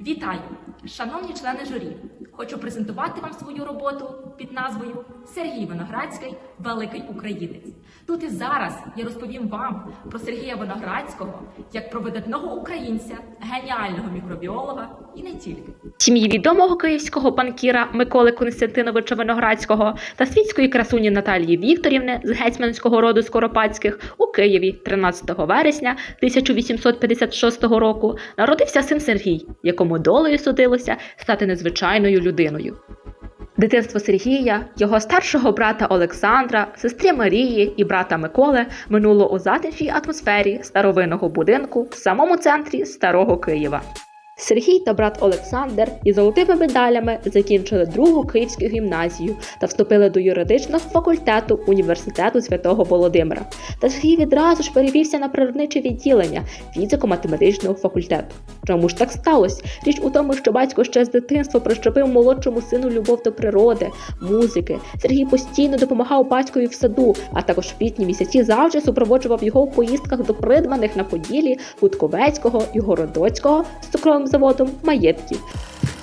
Вітаю, шановні члени журі! Хочу презентувати вам свою роботу під назвою Сергій Виноградський Великий Українець. Тут і зараз я розповім вам про Сергія Виноградського як про видатного українця, геніального мікробіолога і не тільки. Сім'ї відомого київського банкіра Миколи Константиновича Виноградського та світської красуні Наталії Вікторівни з гетьманського роду Скоропадських у Києві 13 вересня 1856 року народився син Сергій, якому долею судилося стати незвичайною людиною. Дитинство Сергія, його старшого брата Олександра, сестри Марії і брата Миколи минуло у затишній атмосфері старовинного будинку в самому центрі старого Києва. Сергій та брат Олександр із золотими медалями закінчили другу київську гімназію та вступили до юридичного факультету університету святого Володимира. Та Сергій відразу ж перевівся на природниче відділення фізико-математичного факультету. Чому ж так сталося? Річ у тому, що батько ще з дитинства прищепив молодшому сину любов до природи, музики. Сергій постійно допомагав батькові в саду, а також в пітні місяці завжди супроводжував його в поїздках до придбаних на Поділі Гудковецького і Городоцького з цукровим заводом маєтків.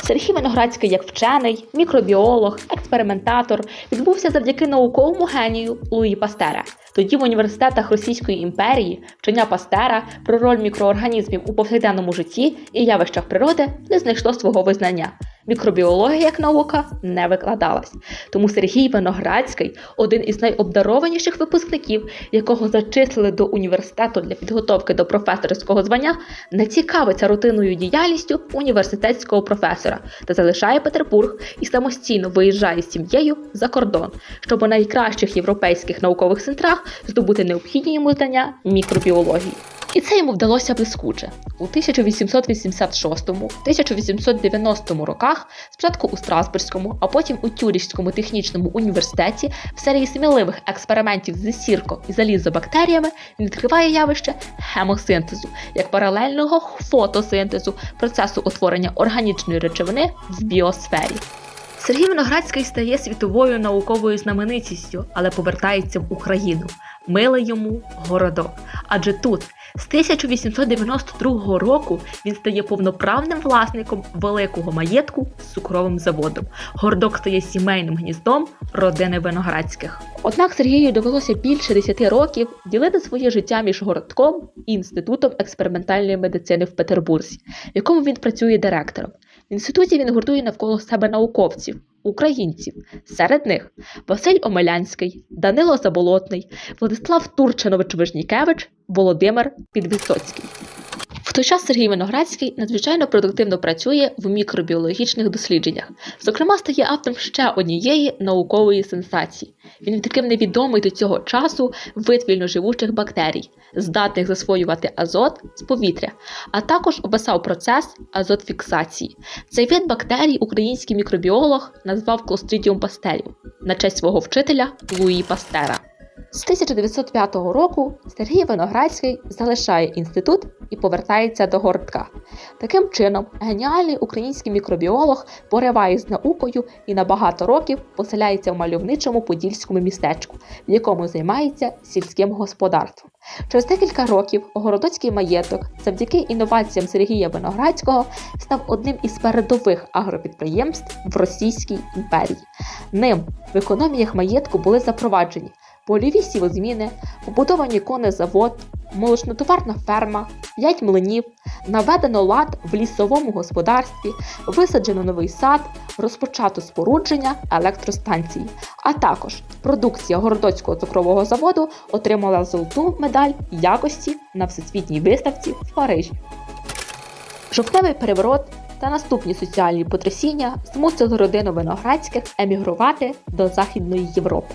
Сергій Виноградський, як вчений, мікробіолог, експериментатор, відбувся завдяки науковому генію Луї Пастера. Тоді в університетах Російської імперії вчення Пастера про роль мікроорганізмів у повсякденному житті і явищах природи не знайшло свого визнання. Мікробіологія як наука не викладалась. Тому Сергій Виноградський один із найобдарованіших випускників, якого зачислили до університету для підготовки до професорського звання, не цікавиться рутинною діяльністю університетського професора та залишає Петербург і самостійно виїжджає з сім'єю за кордон, щоб у найкращих європейських наукових центрах здобути необхідні йому знання мікробіології. І це йому вдалося блискуче. У 1886-1890 роках, спочатку у Страсбурзькому, а потім у Тюріхському технічному університеті, в серії сміливих експериментів з сірко і залізобактеріями він відкриває явище хемосинтезу як паралельного фотосинтезу процесу утворення органічної речовини в біосфері. Сергій Виноградський стає світовою науковою знаменитістю, але повертається в Україну. Милий йому городок. Адже тут з 1892 року він стає повноправним власником великого маєтку з цукровим заводом. Городок стає сімейним гніздом родини Виноградських. Однак Сергію довелося більше 10 років ділити своє життя між городком і інститутом експериментальної медицини в Петербурзі, в якому він працює директором. В інституті він гуртує навколо себе науковців, українців. Серед них Василь Омелянський, Данило Заболотний, Владислав Турчинович Вижнікевич, Володимир Підвисоцький. Той час Сергій Виноградський надзвичайно продуктивно працює в мікробіологічних дослідженнях. Зокрема, стає автором ще однієї наукової сенсації. Він таким невідомий до цього часу вид вільноживучих бактерій, здатних засвоювати азот з повітря, а також описав процес азотфіксації. Цей вид бактерій український мікробіолог назвав Clostridium pasterium на честь свого вчителя Луї Пастера. З 1905 року Сергій Виноградський залишає інститут і повертається до городка. Таким чином, геніальний український мікробіолог пориває з наукою і на багато років поселяється в мальовничому подільському містечку, в якому займається сільським господарством. Через декілька років Городоцький маєток, завдяки інноваціям Сергія Виноградського, став одним із передових агропідприємств в Російській імперії. Ним в економіях маєтку були запроваджені польові сівозміни, побудовані конезавод, молочнотоварна ферма, 5 млинів, наведено лад в лісовому господарстві, висаджено новий сад, розпочато спорудження електростанції. А також продукція Городоцького цукрового заводу отримала золоту медаль якості на всесвітній виставці в Парижі. Жовтневий переворот та наступні соціальні потрясіння змусили родину виноградських емігрувати до Західної Європи.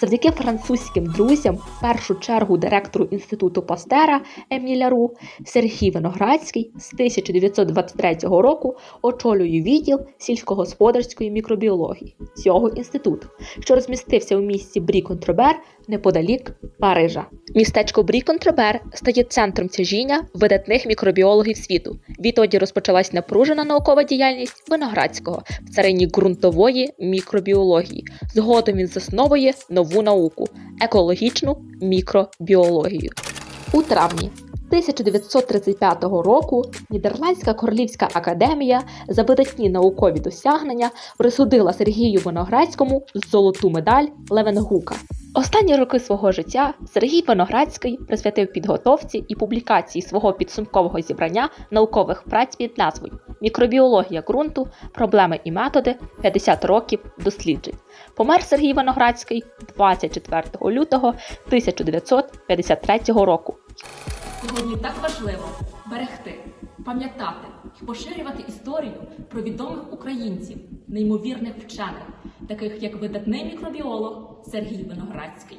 Завдяки французьким друзям, в першу чергу директору інституту Пастера Еміля Ру, Сергій Виноградський з 1923 року очолює відділ сільськогосподарської мікробіології цього інституту, що розмістився у місті Брі-Контробер неподалік Парижа. Містечко Брі-Контробер стає центром тяжіння видатних мікробіологів світу. Відтоді розпочалась напружена наукова діяльність Виноградського в царині ґрунтової мікробіології. Згодом він засновує нову науку екологічну мікробіологію. У травні 1935 року Нідерландська королівська академія за видатні наукові досягнення присудила Сергію Виноградському золоту медаль Левенгука. Останні роки свого життя Сергій Виноградський присвятив підготовці і публікації свого підсумкового зібрання наукових праць під назвою Мікробіологія ґрунту, проблеми і методи 50 років досліджень. Помер Сергій Виноградський 24 лютого 1953 року. Сьогодні так важливо берегти, пам'ятати і поширювати історію про відомих українців, неймовірних вчених, таких як видатний мікробіолог Сергій Виноградський.